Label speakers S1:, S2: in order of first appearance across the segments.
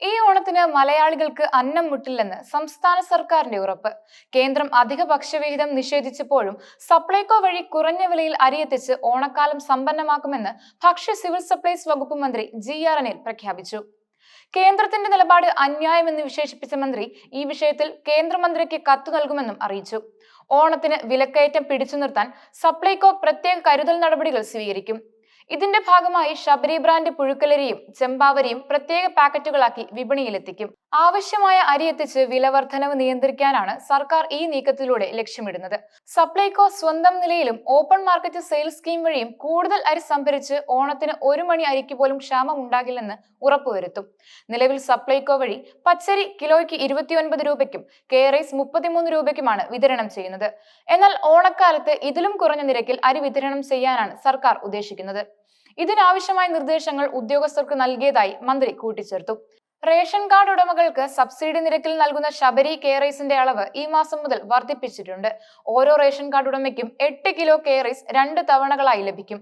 S1: ഈ ഓണത്തിന് മലയാളികൾക്ക് അന്നം മുട്ടില്ലെന്ന് സംസ്ഥാന സർക്കാരിന്റെ ഉറപ്പ്. കേന്ദ്രം അധിക ഭക്ഷ്യവിഹിതം നിഷേധിച്ചപ്പോഴും സപ്ലൈകോ വഴി കുറഞ്ഞ വിലയിൽ അരിയെത്തിച്ച് ഓണക്കാലം സമ്പന്നമാക്കുമെന്ന് ഭക്ഷ്യ സിവിൽ സപ്ലൈസ് വകുപ്പ് മന്ത്രി ജി ആർ അനിൽ പ്രഖ്യാപിച്ചു. കേന്ദ്രത്തിന്റെ നിലപാട് അന്യായമെന്ന് വിശേഷിപ്പിച്ച മന്ത്രി ഈ വിഷയത്തിൽ കേന്ദ്രമന്ത്രിക്ക് കത്ത് നൽകുമെന്നും അറിയിച്ചു. ഓണത്തിന് വിലക്കയറ്റം പിടിച്ചു നിർത്താൻ സപ്ലൈകോ പ്രത്യേക കരുതൽ നടപടികൾ സ്വീകരിക്കും. ഇതിന്റെ ഭാഗമായി ശബരി ബ്രാൻഡ് പുഴുക്കലരിയും ചെമ്പാവരിയും പ്രത്യേക പാക്കറ്റുകളാക്കി വിപണിയിലെത്തിക്കും. ആവശ്യമായ അരി എത്തിച്ച് വിലവർധനവ് നിയന്ത്രിക്കാനാണ് സർക്കാർ ഈ നീക്കത്തിലൂടെ ലക്ഷ്യമിടുന്നത്. സപ്ലൈകോ സ്വന്തം നിലയിലും ഓപ്പൺ മാർക്കറ്റ് സെയിൽസ് സ്കീം വഴിയും കൂടുതൽ അരി സംഭരിച്ച് ഓണത്തിന് ഒരു മണി അരിക്ക് പോലും ക്ഷാമം ഉണ്ടാകില്ലെന്ന് ഉറപ്പുവരുത്തും. നിലവിൽ സപ്ലൈകോ വഴി പച്ചരി കിലോയ്ക്ക് ഇരുപത്തിയൊൻപത് രൂപയ്ക്കും കെ റൈസ് മുപ്പത്തിമൂന്ന് രൂപയ്ക്കുമാണ് വിതരണം ചെയ്യുന്നത്. എന്നാൽ ഓണക്കാലത്ത് ഇതിലും കുറഞ്ഞ നിരക്കിൽ അരി വിതരണം ചെയ്യാനാണ് സർക്കാർ ഉദ്ദേശിക്കുന്നത്. ഇതിനാവശ്യമായ നിർദ്ദേശങ്ങൾ ഉദ്യോഗസ്ഥർക്ക് നൽകിയതായി മന്ത്രി കൂട്ടിച്ചേർത്തു. റേഷൻ കാർഡ് ഉടമകൾക്ക് സബ്സിഡി നിരക്കിൽ നൽകുന്ന ശബരി കെയറൈസിന്റെ അളവ് ഈ മാസം മുതൽ വർദ്ധിപ്പിച്ചിട്ടുണ്ട്. ഓരോ റേഷൻ കാർഡ് ഉടമയ്ക്കും എട്ട് കിലോ കെയറൈസ് രണ്ട് തവണകളായി ലഭിക്കും.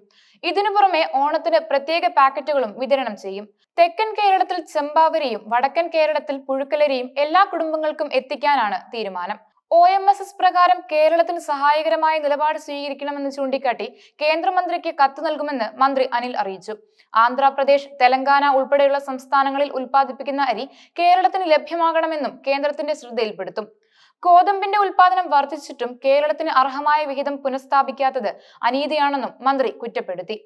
S1: ഇതിനു പുറമെ ഓണത്തിന് പ്രത്യേക പാക്കറ്റുകളും വിതരണം ചെയ്യും. തെക്കൻ കേരളത്തിൽ ചെമ്പാവരിയും വടക്കൻ കേരളത്തിൽ പുഴുക്കലരിയും എല്ലാ കുടുംബങ്ങൾക്കും എത്തിക്കാനാണ് തീരുമാനം. ഒ എം എസ് എസ് പ്രകാരം കേരളത്തിന് സഹായകരമായ നിലപാട് സ്വീകരിക്കണമെന്ന് ചൂണ്ടിക്കാട്ടി കേന്ദ്രമന്ത്രിക്ക് കത്ത് നൽകുമെന്ന് മന്ത്രി അനിൽ അറിയിച്ചു. ആന്ധ്രാപ്രദേശ് തെലങ്കാന ഉൾപ്പെടെയുള്ള സംസ്ഥാനങ്ങളിൽ ഉൽപ്പാദിപ്പിക്കുന്ന അരി കേരളത്തിന് ലഭ്യമാകണമെന്നും കേന്ദ്രത്തിന്റെ ശ്രദ്ധയിൽപ്പെടുത്തും. ഗോതമ്പിന്റെ ഉൽപാദനം വർദ്ധിച്ചിട്ടും കേരളത്തിന് അർഹമായ വിഹിതം പുനഃസ്ഥാപിക്കാത്തത് അനീതിയാണെന്നും മന്ത്രി കുറ്റപ്പെടുത്തി.